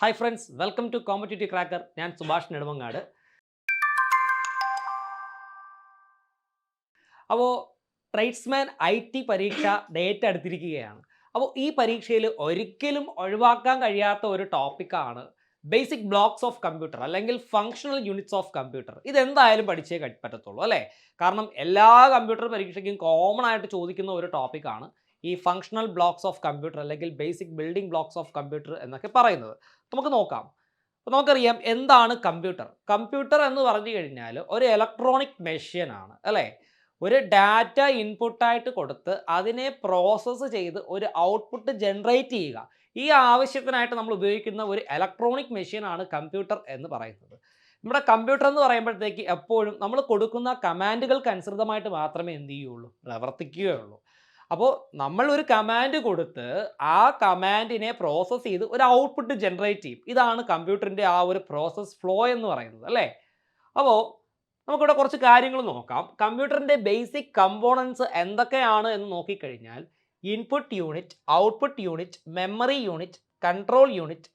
Hi friends welcome to competitive cracker ഞാൻ സുഭാഷ് നെടുമങ്ങാട്. അപ്പോൾ tradesman I T പരീക്ഷ ഡേറ്റ് അടുത്തിരിക്കുകയാണ് അപ്പോൾ ഈ പരീക്ഷയിൽ ഒരിക്കലും ഒഴിവാക്കാൻ കഴിയാത്ത ഒരു ടോപ്പിക്കാണ് ബേസിക് ബ്ലോക്സ് ഓഫ് കമ്പ്യൂട്ടർ അല്ലെങ്കിൽ ഫങ്ഷണൽ യൂണിറ്റ്സ് ഓഫ് കമ്പ്യൂട്ടർ ഇതെന്തായാലും പഠിച്ചേ പറ്റത്തുള്ളൂ അല്ലേ? കാരണം എല്ലാ കമ്പ്യൂട്ടർ പരീക്ഷയ്ക്കും കോമൺ ആയിട്ട് ചോദിക്കുന്ന ഒരു ടോപ്പിക്കാണ് ഈ ഫങ്ഷണൽ ബ്ലോക്സ് ഓഫ് കമ്പ്യൂട്ടർ അല്ലെങ്കിൽ basic building blocks of computer എന്നൊക്കെ പറയുന്നത്. നമുക്ക് നോക്കാം. അപ്പോൾ നമുക്കറിയാം എന്താണ് കമ്പ്യൂട്ടർ കമ്പ്യൂട്ടർ എന്ന് പറഞ്ഞു കഴിഞ്ഞാൽ ഒരു ഇലക്ട്രോണിക് മെഷീൻ ആണ് അല്ലേ? ഒരു ഡാറ്റ ഇൻപുട്ടായിട്ട് കൊടുത്ത് അതിനെ പ്രോസസ്സ് ചെയ്ത് ഒരു ഔട്ട്പുട്ട് ജനറേറ്റ് ചെയ്യുക. ഈ ആവശ്യത്തിനായിട്ട് നമ്മൾ ഉപയോഗിക്കുന്ന ഒരു ഇലക്ട്രോണിക് മെഷീനാണ് കമ്പ്യൂട്ടർ എന്ന് പറയുന്നത്. നമ്മുടെ കമ്പ്യൂട്ടർ എന്ന് പറയുമ്പോഴത്തേക്ക് എപ്പോഴും നമ്മൾ കൊടുക്കുന്ന കമാൻഡുകൾക്ക് അനുസൃതമായിട്ട് മാത്രമേ എന്ത് ചെയ്യുള്ളൂ പ്രവർത്തിക്കുകയുള്ളൂ. അപ്പോൾ നമ്മൾ ഒരു കമാൻഡ് കൊടുത്ത് ആ കമാൻഡിനെ പ്രോസസ്സ് ചെയ്ത് ഒരു ഔട്ട്പുട്ട് ജനറേറ്റ് ചെയ്യും. ഇതാണ് കമ്പ്യൂട്ടറിന്റെ ആ ഒരു പ്രോസസ്സ് ഫ്ലോ എന്ന് പറയുന്നത് അല്ലേ? അപ്പോൾ നമുക്കിവിടെ കുറച്ച് കാര്യങ്ങൾ നോക്കാം. കമ്പ്യൂട്ടറിന്റെ ബേസിക് കമ്പോണൻസ് എന്തൊക്കെയാണ് എന്ന് നോക്കിക്കഴിഞ്ഞാൽ input unit output unit memory unit control unit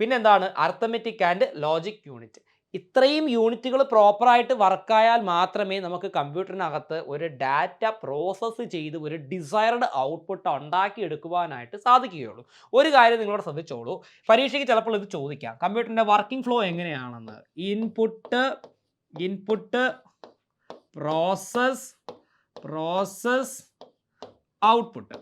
പിന്നെന്താണ് അർത്തമെറ്റിക് ആൻഡ് ലോജിക് യൂണിറ്റ് ഇത്രയും യൂണിറ്റുകൾ പ്രോപ്പറായിട്ട് വർക്കായാൽ മാത്രമേ നമുക്ക് കമ്പ്യൂട്ടറിനകത്ത് ഒരു ഡാറ്റ പ്രോസസ്സ് ചെയ്ത് ഒരു ഡിസൈർഡ് ഔട്ട്പുട്ട് ഉണ്ടാക്കിയെടുക്കുവാനായിട്ട് സാധിക്കുകയുള്ളൂ. ഒരു കാര്യം നിങ്ങളോട് ശ്രദ്ധിച്ചോളൂ. പരീക്ഷയ്ക്ക് ചിലപ്പോൾ ഇത് ചോദിക്കാം. കമ്പ്യൂട്ടറിന്റെ വർക്കിംഗ് ഫ്ലോ എങ്ങനെയാണെന്ന്? Input input process process output.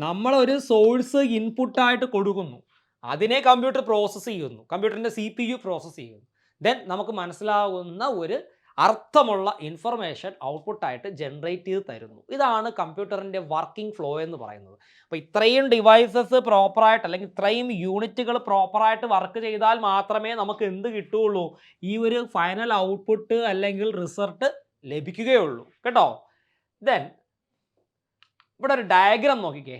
നമ്മളൊരു സോഴ്സ് ഇൻപുട്ടായിട്ട് കൊടുക്കുന്നു. അതിനെ കമ്പ്യൂട്ടർ പ്രോസസ്സ് ചെയ്യുന്നു. കമ്പ്യൂട്ടറിന്റെ സി പി യു പ്രോസസ്സ് ചെയ്യുന്നു. ദെൻ നമുക്ക് മനസ്സിലാകുന്ന ഒരു അർത്ഥമുള്ള ഇൻഫർമേഷൻ ഔട്ട്പുട്ടായിട്ട് ജനറേറ്റ് ചെയ്ത് തരുന്നു. ഇതാണ് കമ്പ്യൂട്ടറിന്റെ വർക്കിംഗ് ഫ്ലോ എന്ന് പറയുന്നത്. അപ്പോൾ ഇത്രയും ഡിവൈസസ് പ്രോപ്പറായിട്ട് അല്ലെങ്കിൽ ഇത്രയും യൂണിറ്റുകൾ പ്രോപ്പറായിട്ട് വർക്ക് ചെയ്താൽ മാത്രമേ നമുക്ക് എന്ത് കിട്ടുകയുള്ളൂ ഈ ഒരു ഫൈനൽ ഔട്ട്പുട്ട് അല്ലെങ്കിൽ റിസൾട്ട് ലഭിക്കുകയുള്ളൂ. കേട്ടോ? ദെൻ ഇവിടെ ഒരു ഡയഗ്രാം നോക്കിക്കേ.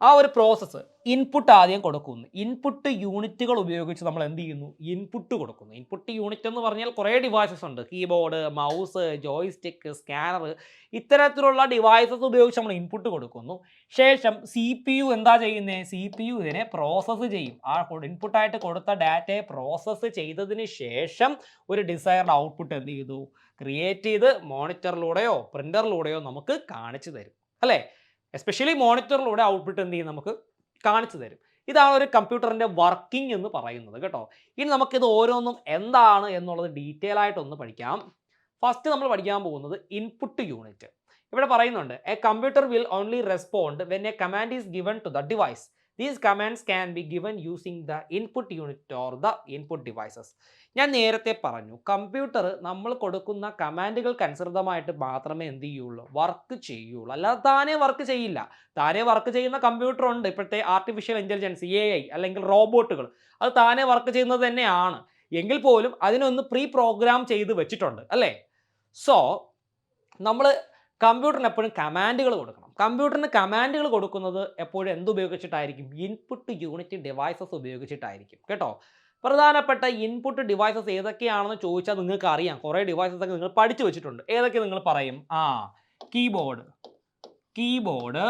ആ ഒരു പ്രോസസ്സ് ഇൻപുട്ട് ആദ്യം കൊടുക്കുന്നു. ഇൻപുട്ട് യൂണിറ്റുകൾ ഉപയോഗിച്ച് നമ്മൾ എന്ത് ചെയ്യുന്നു? ഇൻപുട്ട് കൊടുക്കുന്നു. ഇൻപുട്ട് യൂണിറ്റ് എന്ന് പറഞ്ഞാൽ കുറേ ഡിവൈസസ് ഉണ്ട്. കീബോർഡ് മൗസ് ജോയ്സ്റ്റിക്ക് സ്കാനർ ഇത്തരത്തിലുള്ള ഡിവൈസസ് ഉപയോഗിച്ച് നമ്മൾ ഇൻപുട്ട് കൊടുക്കുന്നു. ശേഷം സി പി യു എന്താ ചെയ്യുന്നത് സി പി യു ഇതിനെ പ്രോസസ്സ് ചെയ്യും. ആ ഇൻപുട്ടായിട്ട് കൊടുത്ത ഡാറ്റയെ പ്രോസസ്സ് ചെയ്തതിന് ശേഷം ഒരു ഡിസൈർഡ് ഔട്ട്പുട്ട് എന്ത് ചെയ്തു? ക്രിയേറ്റ് ചെയ്ത് മോണിറ്ററിലൂടെയോ പ്രിന്ററിലൂടെയോ നമുക്ക് കാണിച്ചു തരും. അല്ലേ? എസ്പെഷ്യലി മോണിറ്ററിലൂടെ ഔട്ട്പുട്ട് എന്ത് ചെയ്യും? നമുക്ക് കാണിച്ചു തരും. ഇതാണ് ഒരു കമ്പ്യൂട്ടറിന്റെ വർക്കിംഗ് എന്ന് പറയുന്നത് കേട്ടോ. ഇനി നമുക്കിത് ഓരോന്നും എന്താണ് എന്നുള്ളത് ഡീറ്റെയിൽ ആയിട്ടൊന്ന് പഠിക്കാം. ഫസ്റ്റ് നമ്മൾ പഠിക്കാൻ പോകുന്നത് ഇൻപുട്ട് യൂണിറ്റ് ഇവിടെ പറയുന്നുണ്ട് a computer will only respond when a command is given to the device these commands can be given using the input unit or the input devices. ഞാൻ നേരത്തെ പറഞ്ഞു കമ്പ്യൂട്ടർ നമ്മൾ കൊടുക്കുന്ന കമാൻഡുകൾക്ക് അനുസൃതമായിട്ട് മാത്രമേ എന്ത് ചെയ്യുള്ളൂ വർക്ക് ചെയ്യുള്ളൂ. അല്ലാതെ താനേ വർക്ക് ചെയ്യില്ല. താനേ വർക്ക് ചെയ്യുന്ന കമ്പ്യൂട്ടർ ഉണ്ട് ഇപ്പോഴത്തെ ആർട്ടിഫിഷ്യൽ ഇന്റലിജൻസ് എ ഐ അല്ലെങ്കിൽ റോബോട്ടുകൾ അത് താനേ വർക്ക് ചെയ്യുന്നത് തന്നെയാണ്. എങ്കിൽ പോലും അതിനൊന്ന് പ്രീ പ്രോഗ്രാം ചെയ്ത് വെച്ചിട്ടുണ്ട് അല്ലേ? സോ നമ്മൾ കമ്പ്യൂട്ടറിന് എപ്പോഴും കമാൻഡുകൾ കൊടുക്കണം. കമ്പ്യൂട്ടറിന് കമാൻഡുകൾ കൊടുക്കുന്നത് എപ്പോഴും എന്തുപയോഗിച്ചിട്ടായിരിക്കും ഇൻപുട്ട് യൂണിറ്റ് ഡിവൈസസ് ഉപയോഗിച്ചിട്ടായിരിക്കും. കേട്ടോ? പ്രധാനപ്പെട്ട ഇൻപുട്ട് ഡിവൈസസ് ഏതൊക്കെയാണെന്ന് ചോദിച്ചാൽ നിങ്ങൾക്ക് അറിയാം കുറേ ഡിവൈസസ് ഒക്കെ നിങ്ങൾ പഠിച്ചു വെച്ചിട്ടുണ്ട്. ഏതൊക്കെ നിങ്ങൾ പറയും? ആ keyboard keyboard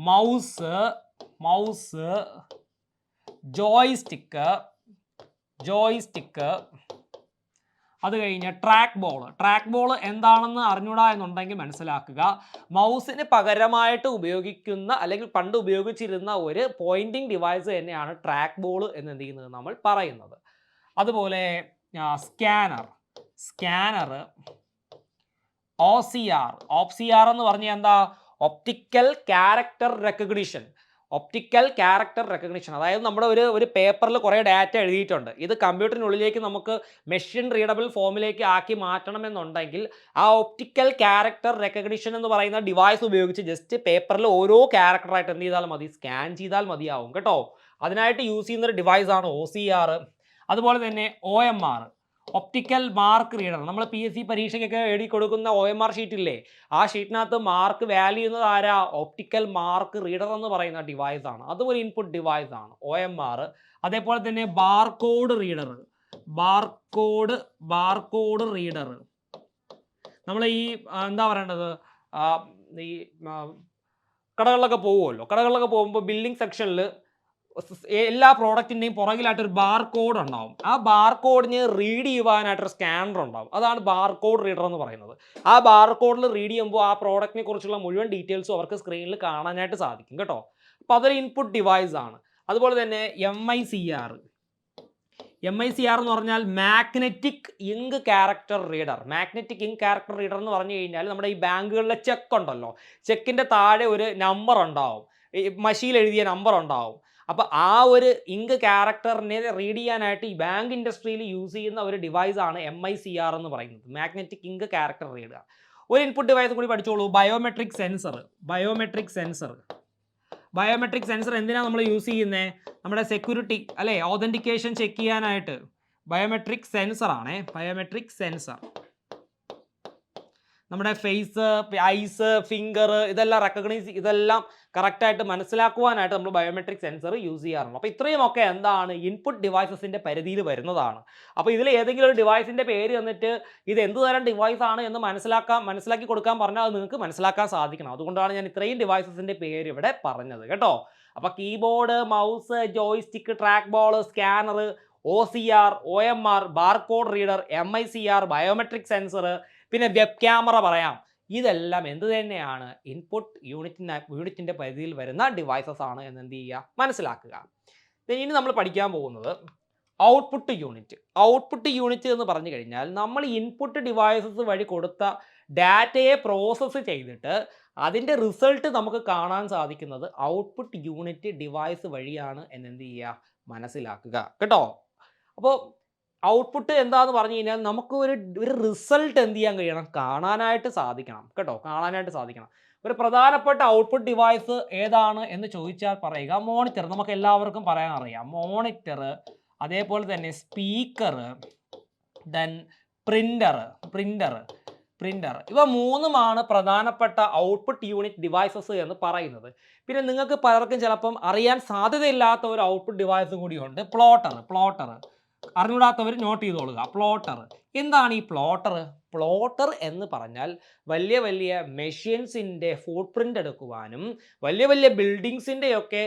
mouse mouse joystick joystick അത് കഴിഞ്ഞ് ട്രാക്ക് ബോൾ ട്രാക്ക് ബോൾ എന്താണെന്ന് അറിഞ്ഞൂടാ എന്നുണ്ടെങ്കിൽ മനസ്സിലാക്കുക. മൗസിന് പകരമായിട്ട് ഉപയോഗിക്കുന്ന അല്ലെങ്കിൽ പണ്ട് ഉപയോഗിച്ചിരുന്ന ഒരു പോയിന്റിംഗ് ഡിവൈസ് തന്നെയാണ് ട്രാക്ക് ബോൾ എന്ന് എന്ത് ചെയ്യുന്നത് നമ്മൾ പറയുന്നത്. അതുപോലെ scanner scanner O C R op C R എന്ന് പറഞ്ഞാൽ എന്താ? Optical character recognition optical character recognition അതായത് നമ്മുടെ ഒരു ഒരു പേപ്പറിൽ കുറേ ഡാറ്റ എഴുതിയിട്ടുണ്ട്. ഇത് കമ്പ്യൂട്ടറിനുള്ളിലേക്ക് നമുക്ക് മെഷീൻ റീഡബിൾ ഫോമിലേക്ക് ആക്കി മാറ്റണമെന്നുണ്ടെങ്കിൽ ആ ഒപ്റ്റിക്കൽ ക്യാരക്ടർ റെക്കഗ്നിഷൻ എന്ന് പറയുന്ന ഡിവൈസ് ഉപയോഗിച്ച് ജസ്റ്റ് പേപ്പറിൽ ഓരോ ക്യാരക്ടറായിട്ട് എന്ത് ചെയ്താൽ മതി? സ്കാൻ ചെയ്താൽ മതിയാവും കേട്ടോ. അതിനായിട്ട് യൂസ് ചെയ്യുന്ന ഒരു ഡിവൈസാണ് ഒ സി ആർ അതുപോലെ തന്നെ O M R optical mark reader നമ്മൾ പി എസ് സി പരീക്ഷയ്ക്കൊക്കെ എഴുതി കൊടുക്കുന്ന ഒ എം ആർ ഷീറ്റില്ലേ ആ ഷീറ്റിനകത്ത് മാർക്ക് വാല്യൂ ചെയ്യുന്നത് ആരാ? ഒപ്റ്റിക്കൽ മാർക്ക് റീഡർ എന്ന് പറയുന്ന ഡിവൈസ് ആണ്. അതും ഒരു ഇൻപുട്ട് ഡിവൈസ് ആണ്. ഒ എം ആർ അതേപോലെ തന്നെ barcode reader barcode barcode reader നമ്മൾ ഈ എന്താ പറയേണ്ടത്? ഈ കടകളിലൊക്കെ പോകുമല്ലോ കടകളിലൊക്കെ പോകുമ്പോൾ ബില്ലിംഗ് സെക്ഷനിൽ എല്ലാ പ്രോഡക്റ്റിന്റെയും പുറകിലായിട്ട് ഒരു ബാർ കോഡ് ഉണ്ടാവും. ആ ബാർ കോഡിന് റീഡ് ചെയ്യുവാനായിട്ടൊരു സ്കാനർ ഉണ്ടാവും. അതാണ് ബാർ കോഡ് റീഡർ എന്ന് പറയുന്നത്. ആ ബാർ കോഡിൽ റീഡ് ചെയ്യുമ്പോൾ ആ പ്രോഡക്റ്റിനെ കുറിച്ചുള്ള മുഴുവൻ ഡീറ്റെയിൽസും അവർക്ക് സ്ക്രീനിൽ കാണാനായിട്ട് സാധിക്കും കേട്ടോ. അപ്പോൾ അതൊരു ഇൻപുട്ട് ഡിവൈസ് ആണ്. അതുപോലെ തന്നെ M I C R M I C R എന്ന് പറഞ്ഞാൽ magnetic ink character reader magnetic ink character reader എന്ന് പറഞ്ഞു കഴിഞ്ഞാൽ നമ്മുടെ ഈ ബാങ്കുകളിലെ ചെക്ക് ഉണ്ടല്ലോ. ചെക്കിന്റെ താഴെ ഒരു നമ്പർ ഉണ്ടാവും. മഷിയിൽ എഴുതിയ നമ്പർ ഉണ്ടാവും. അപ്പോൾ ആ ഒരു ഇങ്ക് ക്യാരക്ടറിനെ റീഡ് ചെയ്യാനായിട്ട് ഈ ബാങ്ക് ഇൻഡസ്ട്രിയിൽ യൂസ് ചെയ്യുന്ന ഒരു ഡിവൈസാണ് എം ഐ സി ആർ എന്ന് പറയുന്നത്. മാഗ്നറ്റിക് ഇങ്ക് ക്യാരക്ടർ റീഡർ ഒരു ഇൻപുട്ട് ഡിവൈസ് കൂടി പഠിച്ചോളൂ. Biometric sensor biometric sensor biometric sensor എന്തിനാണ് നമ്മൾ യൂസ് ചെയ്യുന്നത് നമ്മുടെ സെക്യൂരിറ്റി അല്ലേ? ഓതന്റിക്കേഷൻ ചെക്ക് ചെയ്യാനായിട്ട്. ബയോമെട്രിക് സെൻസർ ആണേ. ബയോമെട്രിക് സെൻസർ നമ്മുടെ ഫേസ് ഐസ് ഫിംഗർ ഇതെല്ലാം റെക്കഗ്നൈസ് ഇതെല്ലാം കറക്റ്റായിട്ട് മനസ്സിലാക്കുവാനായിട്ട് നമ്മൾ ബയോമെട്രിക് സെൻസർ യൂസ് ചെയ്യാറുണ്ട്. അപ്പോൾ ഇത്രയുമൊക്കെ എന്താണ് ഇൻപുട്ട് ഡിവൈസസിന്റെ പരിധിയിൽ വരുന്നതാണ്. അപ്പോൾ ഇതിൽ ഏതെങ്കിലും ഒരു ഡിവൈസിന്റെ പേര് തന്നിട്ട് ഇത് എന്ത് തരം ഡിവൈസ് ആണ് എന്ന് മനസ്സിലാക്കാൻ മനസ്സിലാക്കി കൊടുക്കാൻ പറഞ്ഞാൽ അത് നിങ്ങൾക്ക് മനസ്സിലാക്കാൻ സാധിക്കണം. അതുകൊണ്ടാണ് ഞാൻ ഇത്രയും ഡിവൈസസിന്റെ പേര് ഇവിടെ പറഞ്ഞത് കേട്ടോ. അപ്പോൾ keyboard mouse joystick track ball scanner O C R O M R barcode reader M I C R biometric sensor പിന്നെ വെബ് ക്യാമറ പറയാം. ഇതെല്ലാം എന്ത് തന്നെയാണ്? ഇൻപുട്ട് യൂണിറ്റിന് യൂണിറ്റിന്റെ പരിധിയിൽ വരുന്ന ഡിവൈസസ് ആണ് എന്ന് എന്ത് ചെയ്യുക? മനസ്സിലാക്കുക. ഇനി നമ്മൾ പഠിക്കാൻ പോകുന്നത് ഔട്ട്പുട്ട് യൂണിറ്റ് ഔട്ട്പുട്ട് യൂണിറ്റ് എന്ന് പറഞ്ഞു കഴിഞ്ഞാൽ നമ്മൾ ഇൻപുട്ട് ഡിവൈസസ് വഴി കൊടുത്ത ഡാറ്റയെ പ്രോസസ്സ് ചെയ്തിട്ട് അതിന്റെ റിസൾട്ട് നമുക്ക് കാണാൻ സാധിക്കുന്നത് ഔട്ട്പുട്ട് യൂണിറ്റ് ഡിവൈസ് വഴിയാണ് എന്നെന്ത് ചെയ്യുക? മനസ്സിലാക്കുക. കേട്ടോ? അപ്പോൾ ഔട്ട്പുട്ട് എന്താന്ന് പറഞ്ഞു കഴിഞ്ഞാൽ നമുക്ക് ഒരു ഒരു റിസൾട്ട് എന്ത് ചെയ്യാൻ കഴിയണം? കാണാനായിട്ട് സാധിക്കണം. കേട്ടോ? കാണാനായിട്ട് സാധിക്കണം. ഒരു പ്രധാനപ്പെട്ട ഔട്ട്പുട്ട് ഡിവൈസ് ഏതാണ് എന്ന് ചോദിച്ചാൽ പറയുക മോണിറ്റർ നമുക്ക് എല്ലാവർക്കും പറയാൻ അറിയാം. മോണിറ്റർ അതേപോലെ തന്നെ speaker then printer printer printer ഇവ മൂന്നുമാണ് പ്രധാനപ്പെട്ട ഔട്ട്പുട്ട് യൂണിറ്റ് ഡിവൈസസ് എന്ന് പറയുന്നത്. പിന്നെ നിങ്ങൾക്ക് പലർക്കും ചിലപ്പം അറിയാൻ സാധ്യതയില്ലാത്ത ഒരു ഔട്ട്പുട്ട് ഡിവൈസും കൂടിയുണ്ട്. പ്ലോട്ടർ പ്ലോട്ടർ അറിഞ്ഞൂടാത്തവർ നോട്ട് ചെയ്തോളുക. പ്ലോട്ടർ എന്താണ് ഈ പ്ലോട്ടർ പ്ലോട്ടർ എന്ന് പറഞ്ഞാൽ വലിയ വലിയ മെഷീൻസിന്റെ ഫുട് പ്രിന്റ് എടുക്കുവാനും വലിയ വലിയ ബിൽഡിങ്സിന്റെയൊക്കെ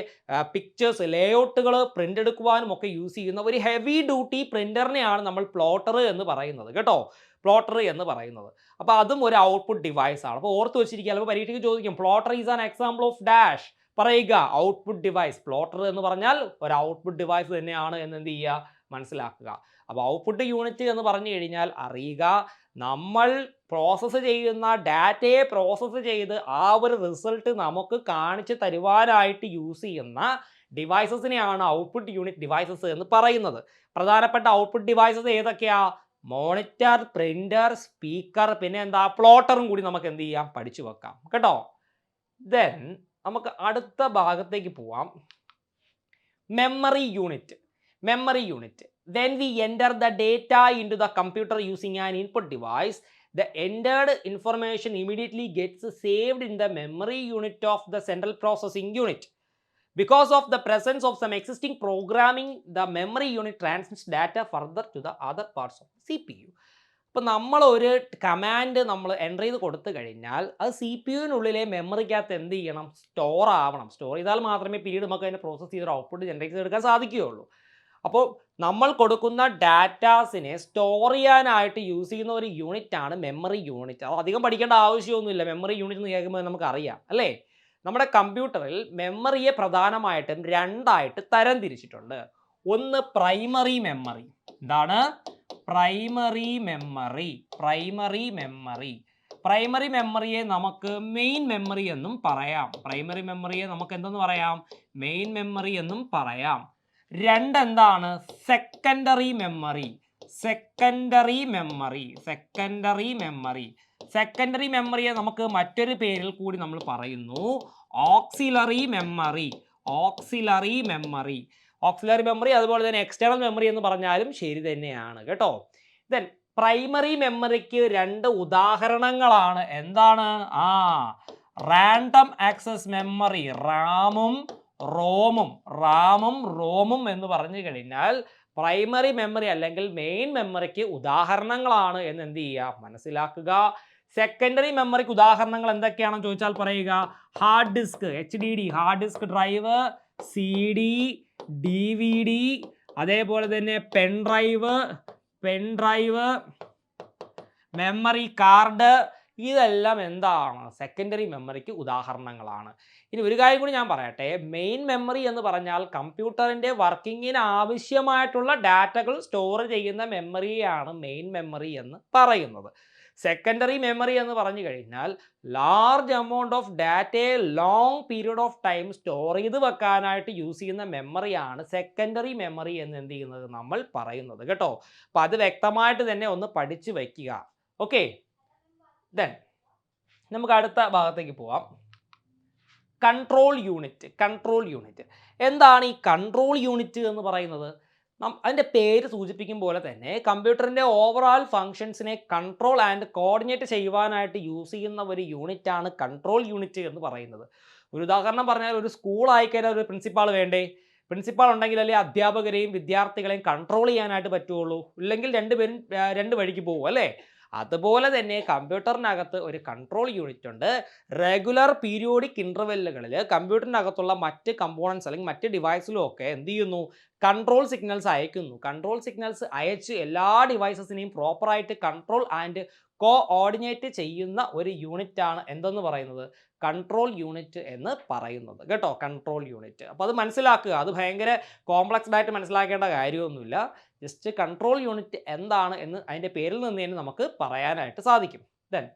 പിക്ചേഴ്സ് ലേഔട്ടുകൾ പ്രിന്റ് എടുക്കുവാനും ഒക്കെ യൂസ് ചെയ്യുന്ന ഒരു ഹെവി ഡ്യൂട്ടി പ്രിന്ററിനെയാണ് നമ്മൾ പ്ലോട്ടർ എന്ന് പറയുന്നത്. കേട്ടോ? പ്ലോട്ടർ എന്ന് പറയുന്നത്. അപ്പോൾ അതും ഒരു ഔട്ട്പുട്ട് ഡിവൈസ് ആണ്. അപ്പോൾ ഓർത്ത് വെച്ചിരിക്കുക അപ്പോൾ പരീക്ഷയ്ക്ക് ചോദിക്കും plotter is an example of dash പറയുക ഔട്ട്പുട്ട് ഡിവൈസ് പ്ലോട്ടർ എന്ന് പറഞ്ഞാൽ ഒരു ഔട്ട്പുട്ട് ഡിവൈസ് തന്നെയാണ്. എന്ന് എന്ത് ചെയ്യുക? മനസ്സിലാക്കുക. അപ്പോൾ ഔട്ട്പുട്ട് യൂണിറ്റ് എന്ന് പറഞ്ഞു കഴിഞ്ഞാൽ അറിയുക നമ്മൾ പ്രോസസ്സ് ചെയ്യുന്ന ഡാറ്റയെ പ്രോസസ്സ് ചെയ്ത് ആ ഒരു റിസൾട്ട് നമുക്ക് കാണിച്ച് തരുവാനായിട്ട് യൂസ് ചെയ്യുന്ന ഡിവൈസസിനെയാണ് ഔട്ട്പുട്ട് യൂണിറ്റ് ഡിവൈസസ് എന്ന് പറയുന്നത്. പ്രധാനപ്പെട്ട ഔട്ട്പുട്ട് ഡിവൈസസ് ഏതൊക്കെയാ? മോണിറ്റർ പ്രിന്റർ സ്പീക്കർ പിന്നെ എന്താ? പ്ലോട്ടറും കൂടി നമുക്ക് എന്ത് ചെയ്യാം? പഠിച്ചു വെക്കാം. കേട്ടോ? ദെൻ നമുക്ക് അടുത്ത ഭാഗത്തേക്ക് പോവാം. Memory unit memory unit. Then we enter the data into the computer using an input device. The entered information immediately gets saved in the memory unit of the central processing unit. Because of the presence of some existing programming, the memory unit transmits data further to the other parts of the CPU. ഇപ്പോൾ നമ്മൾ ഒരു command നമ്മൾ enter ചെയ്ത് കൊടുത്തു കഴിഞ്ഞാൽ അത് C P യുവിനുള്ളിലെ മെമ്മറിക്കകത്ത് എന്ത് ചെയ്യണം സ്റ്റോർ ആവണം സ്റ്റോർ ചെയ്താൽ മാത്രമേ പിന്നീട് നമുക്ക് അതിനെ പ്രോസസ്സ് ചെയ്തൊരു ഔട്ട്പുട്ട് ജനറേറ്റ് ചെയ്തെടുക്കാൻ സാധിക്കുകയുള്ളൂ അപ്പോൾ നമ്മൾ കൊടുക്കുന്ന ഡാറ്റാസിനെ സ്റ്റോർ ചെയ്യാനായിട്ട് യൂസ് ചെയ്യുന്ന ഒരു യൂണിറ്റ് ആണ് മെമ്മറി യൂണിറ്റ് അത് അധികം പഠിക്കേണ്ട ആവശ്യമൊന്നുമില്ല. മെമ്മറി യൂണിറ്റ് എന്ന് കേൾക്കുമ്പോൾ നമുക്കറിയാം അല്ലേ? നമ്മുടെ കമ്പ്യൂട്ടറിൽ മെമ്മറിയെ പ്രധാനമായിട്ടും രണ്ടായിട്ട് തരം തിരിച്ചിട്ടുണ്ട് ഒന്ന് പ്രൈമറി മെമ്മറി എന്താണ്? Primary memory primary memory primary മെമ്മറിയെ നമുക്ക് മെയിൻ മെമ്മറി എന്നും പറയാം. പ്രൈമറി മെമ്മറിയെ നമുക്ക് എന്തെന്ന് പറയാം? മെയിൻ മെമ്മറി എന്നും പറയാം. രണ്ടെന്താണ്? Secondary memory secondary memory secondary memory secondary മെമ്മറിയെ നമുക്ക് മറ്റൊരു പേരിൽ കൂടി നമ്മൾ പറയുന്നു. Auxiliary memory auxiliary memory auxiliary memory അതുപോലെ തന്നെ എക്സ്റ്റേണൽ മെമ്മറി എന്ന് പറഞ്ഞാലും ശരി തന്നെയാണ്. കേട്ടോ? ദെൻ പ്രൈമറി മെമ്മറിക്ക് രണ്ട് ഉദാഹരണങ്ങളാണ്. എന്താണ്? ആ റാൻഡം ആക്സസ് മെമ്മറി റാമും റോമും റാമും റോമും എന്ന് പറഞ്ഞു കഴിഞ്ഞാൽ പ്രൈമറി മെമ്മറി അല്ലെങ്കിൽ മെയിൻ മെമ്മറിക്ക് ഉദാഹരണങ്ങളാണ് എന്ന് എന്ത് ചെയ്യുക? മനസ്സിലാക്കുക. സെക്കൻഡറി മെമ്മറിക്ക് ഉദാഹരണങ്ങൾ എന്തൊക്കെയാണെന്ന് ചോദിച്ചാൽ പറയുക. Hard disk H D D hard disk drive C D D V D അതേപോലെ തന്നെ pen drive pen drive memory card ഇതെല്ലാം എന്താണ്? സെക്കൻഡറി മെമ്മറിക്ക് ഉദാഹരണങ്ങളാണ്. ഇനി ഒരു കാര്യം കൂടി ഞാൻ പറയട്ടെ. മെയിൻ മെമ്മറി എന്ന് പറഞ്ഞാൽ കമ്പ്യൂട്ടറിന്റെ വർക്കിങ്ങിന് ആവശ്യമായിട്ടുള്ള ഡാറ്റകൾ സ്റ്റോർ ചെയ്യുന്ന മെമ്മറിയാണ് മെയിൻ മെമ്മറി എന്ന് പറയുന്നത്. സെക്കൻഡറി മെമ്മറി എന്ന് പറഞ്ഞു കഴിഞ്ഞാൽ ലാർജ് എമൗണ്ട് ഓഫ് ഡാറ്റയെ long period of time store ചെയ്ത് വെക്കാനായിട്ട് യൂസ് ചെയ്യുന്ന മെമ്മറിയാണ് സെക്കൻഡറി മെമ്മറി എന്ന് എന്ത് ചെയ്യുന്നത്? നമ്മൾ പറയുന്നത് കേട്ടോ. അപ്പോൾ അത് വ്യക്തമായിട്ട് തന്നെ ഒന്ന് പഠിച്ചു വയ്ക്കുക ഓക്കെ ദെൻ നമുക്ക് അടുത്ത ഭാഗത്തേക്ക് പോവാം. കൺട്രോൾ യൂണിറ്റ് കൺട്രോൾ യൂണിറ്റ് എന്താണ് ഈ കൺട്രോൾ യൂണിറ്റ് എന്ന് പറയുന്നത്? അതിന്റെ പേര് സൂചിപ്പിക്കും പോലെ തന്നെ കമ്പ്യൂട്ടറിന്റെ ഓവറാൾ ഫങ്ഷൻസിനെ കൺട്രോൾ ആൻഡ് കോർഡിനേറ്റ് ചെയ്യുവാനായിട്ട് യൂസ് ചെയ്യുന്ന ഒരു യൂണിറ്റാണ് കൺട്രോൾ യൂണിറ്റ് എന്ന് പറയുന്നത്. ഒരു ഉദാഹരണം പറഞ്ഞാൽ ഒരു സ്കൂൾ ആയിക്കഴിഞ്ഞാൽ ഒരു പ്രിൻസിപ്പാൾ വേണ്ടേ? പ്രിൻസിപ്പാൾ ഉണ്ടെങ്കിൽ അല്ലെങ്കിൽ അധ്യാപകരെയും വിദ്യാർത്ഥികളെയും കൺട്രോൾ ചെയ്യാനായിട്ട് പറ്റുള്ളൂ? ഇല്ലെങ്കിൽ രണ്ടുപേരും രണ്ട് വഴിക്ക് പോകും അല്ലേ? അതുപോലെ തന്നെ കമ്പ്യൂട്ടറിനകത്ത് ഒരു കൺട്രോൾ യൂണിറ്റ് ഉണ്ട്. റെഗുലർ പീരിയോഡിക് ഇന്റർവെല്ലുകളിൽ കമ്പ്യൂട്ടറിനകത്തുള്ള മറ്റ് കമ്പോണൻസ് അല്ലെങ്കിൽ മറ്റ് ഡിവൈസിലും ഒക്കെ എന്ത് ചെയ്യുന്നു? കൺട്രോൾ സിഗ്നൽസ് അയക്കുന്നു. കൺട്രോൾ സിഗ്നൽസ് അയച്ച് എല്ലാ ഡിവൈസസിനെയും പ്രോപ്പറായിട്ട് കൺട്രോൾ ആൻഡ് കോ ഓർഡിനേറ്റ് ചെയ്യുന്ന ഒരു യൂണിറ്റ് ആണ് എന്തെന്ന് പറയുന്നത്? കൺട്രോൾ യൂണിറ്റ് എന്ന് പറയുന്നത്. കേട്ടോ? കൺട്രോൾ യൂണിറ്റ് അപ്പോൾ അത് മനസ്സിലാക്കുക. അത് ഭയങ്കര കോംപ്ലക്സ്ഡ് ആയിട്ട് മനസ്സിലാക്കേണ്ട കാര്യമൊന്നുമില്ല. ജസ്റ്റ് കൺട്രോൾ യൂണിറ്റ് എന്താണ് എന്ന് അതിന്റെ പേരിൽ നിന്ന് തന്നെ നമുക്ക് പറയാനായിട്ട് സാധിക്കും. ദെൻ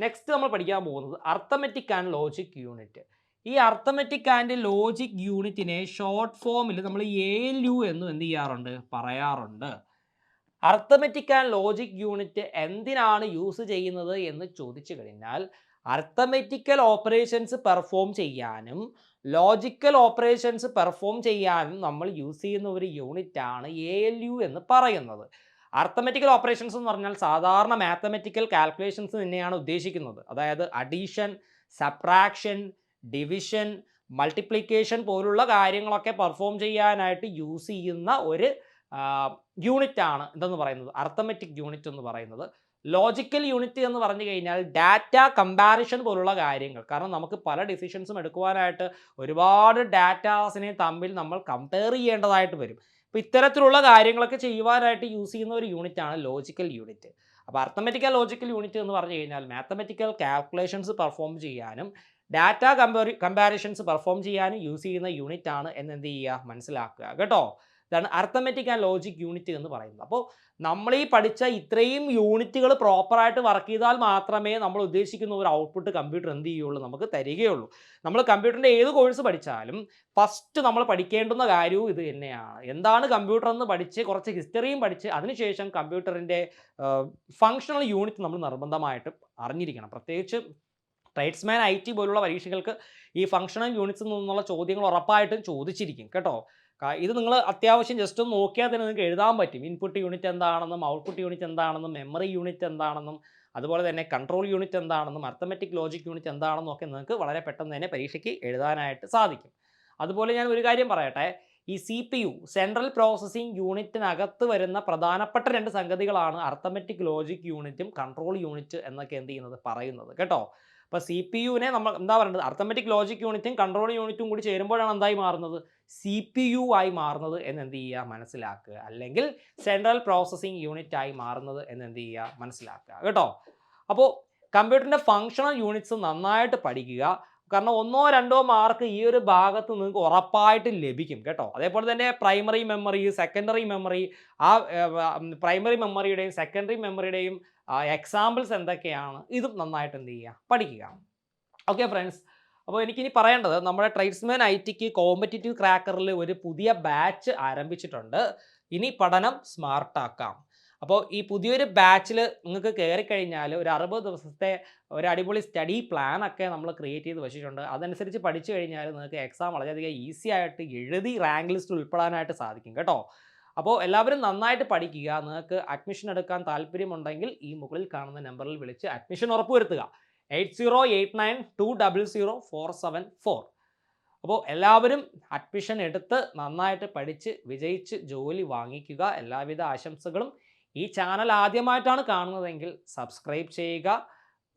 നെക്സ്റ്റ് നമ്മൾ പഠിക്കാൻ പോകുന്നത് അർത്തമെറ്റിക് ആൻഡ് ലോജിക് യൂണിറ്റ് ഈ അർത്ഥമെറ്റിക് ആൻഡ് ലോജിക് യൂണിറ്റിനെ ഷോർട്ട് ഫോമിൽ നമ്മൾ എ യു എന്നും എന്ത് ചെയ്യാറുണ്ട്? പറയാറുണ്ട്. അർത്ഥമെറ്റിക് ആൻഡ് ലോജിക് യൂണിറ്റ് എന്തിനാണ് യൂസ് ചെയ്യുന്നത് എന്ന് ചോദിച്ചു കഴിഞ്ഞാൽ അർത്ഥമെറ്റിക്കൽ ഓപ്പറേഷൻസ് പെർഫോം ചെയ്യാനും ലോജിക്കൽ ഓപ്പറേഷൻസ് പെർഫോം ചെയ്യാനും നമ്മൾ യൂസ് ചെയ്യുന്ന ഒരു യൂണിറ്റ് ആണ് എ എൽ യു എന്ന് പറയുന്നത്. അർത്ഥമെറ്റിക്കൽ ഓപ്പറേഷൻസ് എന്ന് പറഞ്ഞാൽ സാധാരണ മാത്തമെറ്റിക്കൽ കാൽക്കുലേഷൻസ് തന്നെയാണ് ഉദ്ദേശിക്കുന്നത്. അതായത് അഡീഷൻ സബ്ട്രാക്ഷൻ ഡിവിഷൻ മൾട്ടിപ്ലിക്കേഷൻ പോലുള്ള കാര്യങ്ങളൊക്കെ പെർഫോം ചെയ്യാനായിട്ട് യൂസ് ചെയ്യുന്ന ഒരു യൂണിറ്റ് ആണ് എന്തെന്ന് പറയുന്നത്. അർത്ഥമെറ്റിക് യൂണിറ്റ് എന്ന് പറയുന്നത്. ലോജിക്കൽ യൂണിറ്റ് എന്ന് പറഞ്ഞു കഴിഞ്ഞാൽ ഡാറ്റ കമ്പാരിഷൻ പോലുള്ള കാര്യങ്ങൾ. കാരണം നമുക്ക് പല ഡിസിഷൻസും എടുക്കുവാനായിട്ട് ഒരുപാട് ഡാറ്റാസിനെ തമ്മിൽ നമ്മൾ കമ്പയർ ചെയ്യേണ്ടതായിട്ട് വരും. അപ്പോൾ ഇത്തരത്തിലുള്ള കാര്യങ്ങളൊക്കെ ചെയ്യുവാനായിട്ട് യൂസ് ചെയ്യുന്ന ഒരു യൂണിറ്റ് ആണ് ലോജിക്കൽ യൂണിറ്റ് അപ്പോൾ അർത്ഥമെറ്റിക്കൽ ലോജിക്കൽ യൂണിറ്റ് എന്ന് പറഞ്ഞു കഴിഞ്ഞാൽ മാത്തമെറ്റിക്കൽ കാൽക്കുലേഷൻസ് പെർഫോം ചെയ്യാനും ഡാറ്റ കമ്പാരി കമ്പാരിഷൻസ് പെർഫോം ചെയ്യാനും യൂസ് ചെയ്യുന്ന യൂണിറ്റ് ആണ് എന്ന് എന്ത് ചെയ്യുക? മനസ്സിലാക്കുക. കേട്ടോ? ഇതാണ് അർത്ഥമെറ്റിക് ആൻഡ് ലോജിക് യൂണിറ്റ് എന്ന് പറയുന്നത്. അപ്പോൾ നമ്മൾ ഈ പഠിച്ച ഇത്രയും യൂണിറ്റുകൾ പ്രോപ്പറായിട്ട് വർക്ക് ചെയ്താൽ മാത്രമേ നമ്മൾ ഉദ്ദേശിക്കുന്ന ഒരു ഔട്ട്പുട്ട് കമ്പ്യൂട്ടർ എന്ത് ചെയ്യുള്ളൂ? നമുക്ക് തരികയുള്ളൂ. നമ്മൾ കമ്പ്യൂട്ടറിന്റെ ഏത് കോഴ്സ് പഠിച്ചാലും ഫസ്റ്റ് നമ്മൾ പഠിക്കേണ്ടുന്ന കാര്യവും ഇത് തന്നെയാണ്. എന്താണ് കമ്പ്യൂട്ടർ എന്ന് പഠിച്ച് കുറച്ച് ഹിസ്റ്ററിയും പഠിച്ച് അതിനുശേഷം കമ്പ്യൂട്ടറിന്റെ ഫങ്ഷണൽ യൂണിറ്റ് നമ്മൾ നിർബന്ധമായിട്ട് അറിഞ്ഞിരിക്കണം. പ്രത്യേകിച്ച് ട്രേഡ്സ്മാൻ ഐ ടി പോലുള്ള പരീക്ഷകൾക്ക് ഈ ഫങ്ഷണൽ യൂണിറ്റ്സിൽ നിന്നുള്ള ചോദ്യങ്ങൾ ഉറപ്പായിട്ടും ചോദിച്ചിരിക്കും കേട്ടോ? ഇത് നിങ്ങൾ അത്യാവശ്യം ജസ്റ്റ് ഒന്ന് നോക്കിയാൽ തന്നെ നിങ്ങൾക്ക് എഴുതാൻ പറ്റും. ഇൻപുട്ട് യൂണിറ്റ് എന്താണെന്നും ഔട്ട്പുട്ട് യൂണിറ്റ് എന്താണെന്നും മെമ്മറി യൂണിറ്റ് എന്താണെന്നും അതുപോലെ തന്നെ കൺട്രോൾ യൂണിറ്റ് എന്താണെന്നും അർത്തമെറ്റിക് ലോജിക് യൂണിറ്റ് എന്താണെന്നും ഒക്കെ നിങ്ങൾക്ക് വളരെ പെട്ടെന്ന് തന്നെ പരീക്ഷയ്ക്ക് എഴുതാനായിട്ട് സാധിക്കും. അതുപോലെ ഞാൻ ഒരു കാര്യം പറയട്ടെ. ഈ C P U central processing യൂണിറ്റിനകത്ത് വരുന്ന പ്രധാനപ്പെട്ട രണ്ട് സംഗതികളാണ് അർത്തമെറ്റിക് ലോജിക് യൂണിറ്റും കൺട്രോൾ യൂണിറ്റ് എന്നൊക്കെ എന്ത് ചെയ്യുന്നത്? പറയുന്നത് കേട്ടോ? അപ്പോൾ സി പി യുവിനെ നമ്മൾ എന്താ പറയുന്നത് അർത്ഥമെറ്റിക് ലോജിക് യൂണിറ്റും കൺട്രോൾ യൂണിറ്റും കൂടി ചേരുമ്പോഴാണ് എന്തായി മാറുന്നത്? സി പി യു ആയി മാറുന്നത് എന്ന് എന്ത് ചെയ്യുക? മനസ്സിലാക്കുക. അല്ലെങ്കിൽ സെൻട്രൽ പ്രോസസ്സിംഗ് യൂണിറ്റ് ആയി മാറുന്നത് എന്ന് എന്ത് ചെയ്യുക? മനസ്സിലാക്കുക. കേട്ടോ? അപ്പോൾ കമ്പ്യൂട്ടറിന്റെ ഫങ്ഷണൽ യൂണിറ്റ്സ് നന്നായിട്ട് പഠിക്കുക. കാരണം ഒന്നോ രണ്ടോ മാർക്ക് ഈ ഒരു ഭാഗത്ത് നിങ്ങൾക്ക് ഉറപ്പായിട്ട് ലഭിക്കും. കേട്ടോ? അതേപോലെ തന്നെ പ്രൈമറി മെമ്മറി സെക്കൻഡറി മെമ്മറി ആ പ്രൈമറി മെമ്മറിയുടെയും സെക്കൻഡറി മെമ്മറിയുടെയും എക്സാമ്പിൾസ് എന്തൊക്കെയാണ്? ഇതും നന്നായിട്ട് എന്ത് ചെയ്യുക? പഠിക്കുക. ഓക്കെ ഫ്രണ്ട്സ് അപ്പോൾ എനിക്കിനി പറയേണ്ടത് നമ്മുടെ ട്രേഡ്സ്മാൻ ഐ ടിക്ക് കോമ്പറ്റീറ്റീവ് ക്രാക്കറിൽ ഒരു പുതിയ ബാച്ച് ആരംഭിച്ചിട്ടുണ്ട്. ഇനി പഠനം സ്മാർട്ടാക്കാം അപ്പോൾ ഈ പുതിയൊരു ബാച്ചിൽ നിങ്ങൾക്ക് കയറിക്കഴിഞ്ഞാൽ ഒരു അറുപത് ദിവസത്തെ ഒരു അടിപൊളി സ്റ്റഡി പ്ലാൻ ഒക്കെ നമ്മൾ ക്രിയേറ്റ് ചെയ്ത് വെച്ചിട്ടുണ്ട്. അതനുസരിച്ച് പഠിച്ചു കഴിഞ്ഞാൽ നിങ്ങൾക്ക് എക്സാം വളരെയധികം ഈസി ആയിട്ട് എഴുതി റാങ്ക് ലിസ്റ്റ് ഉൾപ്പെടാനായിട്ട് സാധിക്കും. കേട്ടോ? അപ്പോൾ എല്ലാവരും നന്നായിട്ട് പഠിക്കുക. നിങ്ങൾക്ക് അഡ്മിഷൻ എടുക്കാൻ താല്പര്യമുണ്ടെങ്കിൽ ഈ മുകളിൽ കാണുന്ന നമ്പറിൽ വിളിച്ച് അഡ്മിഷൻ ഉറപ്പുവരുത്തുക eight zero eight nine two double zero four seven four. അപ്പോൾ എല്ലാവരും അഡ്മിഷൻ എടുത്ത് നന്നായിട്ട് പഠിച്ച് വിജയിച്ച് ജോലി വാങ്ങിക്കുക. എല്ലാവിധ ആശംസകളും ഈ ചാനൽ ആദ്യമായിട്ടാണ് കാണുന്നതെങ്കിൽ സബ്സ്ക്രൈബ് ചെയ്യുക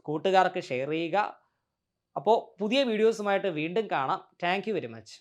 കൂട്ടുകാർക്ക് ഷെയർ ചെയ്യുക. അപ്പോൾ പുതിയ വീഡിയോസുമായിട്ട് വീണ്ടും കാണാം. Thank very much